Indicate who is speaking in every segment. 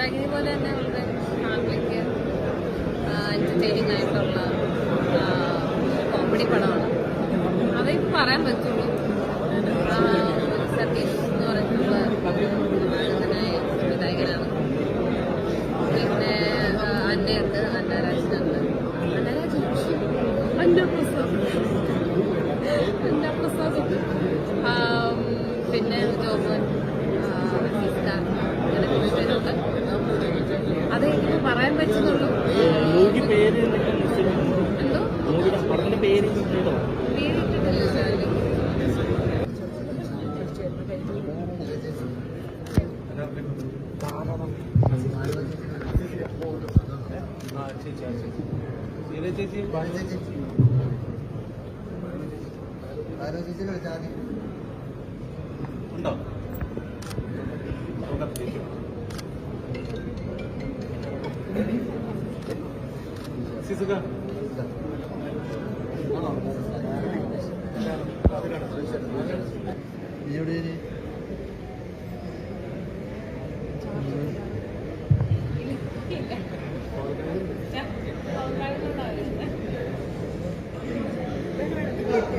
Speaker 1: മന്ദാകിനി പോലെ തന്നെ അവരുടെ ഫാമിലിക്ക് എന്റർടൈനിങ് ആയിട്ടുള്ള കോമഡി പടമാണ്. അതേ പറയാൻ പറ്റുള്ളൂ. സതീഷ് എന്ന് പറഞ്ഞിട്ടുള്ള നായകനായ സംവിധായകനാണ്. പിന്നെ അന്നയുണ്ട് അന്നരാജനുണ്ട് അന്നരാജൻ? അന്നപ്രസാദ്. അന്നപ്രസാദ്. പിന്നെ ജോമോൻ
Speaker 2: ചേച്ചി സിസുക സിസുക ശീല ചേച്ചി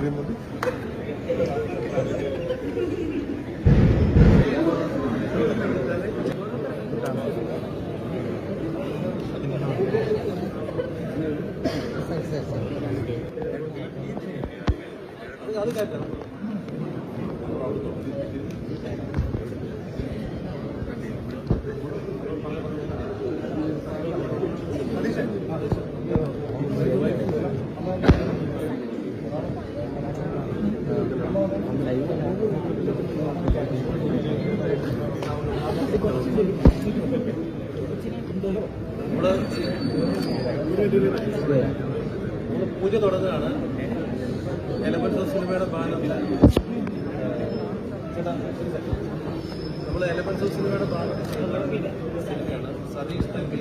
Speaker 2: ഉണ്ടോ നോക്കാം അത് കേട്ടോ നമ്മള് നമ്മള് പൂജ തുടങ്ങുകയാണ് എലമെന്റ്സ് സിനിമയുടെ ചേട്ടാ നമ്മൾ എലമെന്റ്സ് സിനിമയുടെ ബാനറിൽ സിനിമയാണ് സതീഷ് തമ്പി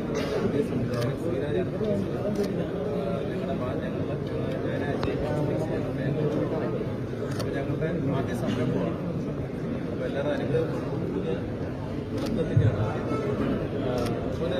Speaker 2: ശ്രീരാജാണ് ഞങ്ങളുടെ ഞങ്ങളുടെ അപ്പോൾ ഞങ്ങളുടെ ആദ്യ സംരംഭമാണ്. അപ്പോൾ എല്ലാവരും അനുഗ്രഹം തുടക്കത്തിന്റെയാണ് അതുപോലെ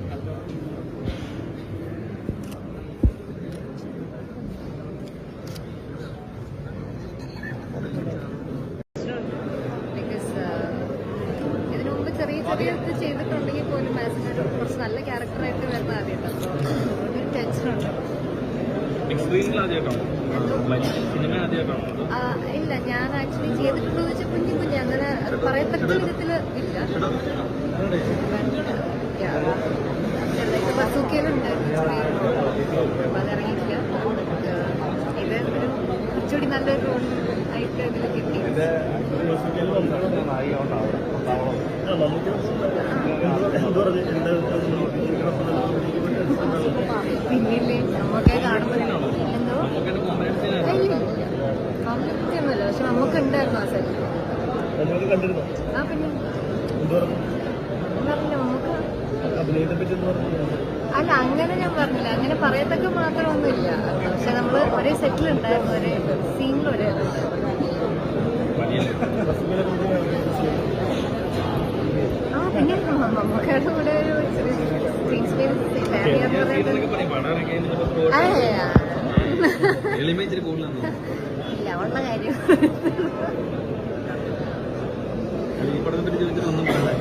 Speaker 1: മുമ്പ് ചെറിയ ചെറിയ ഇത് ചെയ്തിട്ടുണ്ടെങ്കിൽ പോലും മാസിനൊരു കുറച്ച് നല്ല ക്യാരക്ടറായിട്ട് വരുന്ന ആദ്യമായിട്ട് അപ്പോൾ ഒരു ടെൻഷനുണ്ട്
Speaker 2: ആദ്യമായിട്ടാണോ? ആദ്യമായിട്ടാണോ?
Speaker 1: ഇല്ല ഞാൻ ആക്ച്വലി ചെയ്തിട്ടുണ്ടോ എന്ന് വെച്ചാൽ കുഞ്ഞു കുഞ്ഞു അങ്ങനെ പറയത്തക്ക വിധത്തിൽ ഇല്ല. അപ്പം അതിറങ്ങിയിട്ടില്ല ഇത് ഒരു കുറച്ചുകൂടി നല്ലൊരു റോൾ ആയിട്ട് ഇതിൽ കിട്ടി. നമുക്ക് പക്ഷെ നമുക്ക് ആ അല്ല അങ്ങനെ ഞാൻ പറഞ്ഞില്ല. അങ്ങനെ പറയത്തക്ക മാത്രമൊന്നുമില്ല. പക്ഷെ നമ്മൾ ഒരേ സെറ്റിൽ ഉണ്ടായിരുന്നു ഒരേ സീനിൽ ഒരേ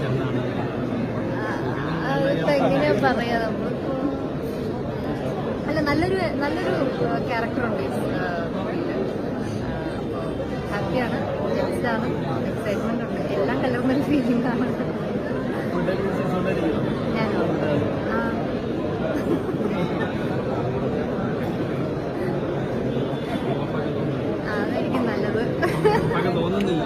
Speaker 2: എന്നാണ്
Speaker 1: പറയാ നമ്മളിപ്പോ അല്ല നല്ലൊരു നല്ലൊരു ക്യാരക്ടർ ഉണ്ട് ഹാപ്പിയാണ് ആണ് എക്സൈറ്റ്മെന്റ് ഉണ്ട്. എല്ലാം കലർന്നൊരു ഫീലിംഗ് ആണ്. ഞാനോ? അതായിരിക്കും നല്ലത്.
Speaker 2: തോന്നുന്നില്ല.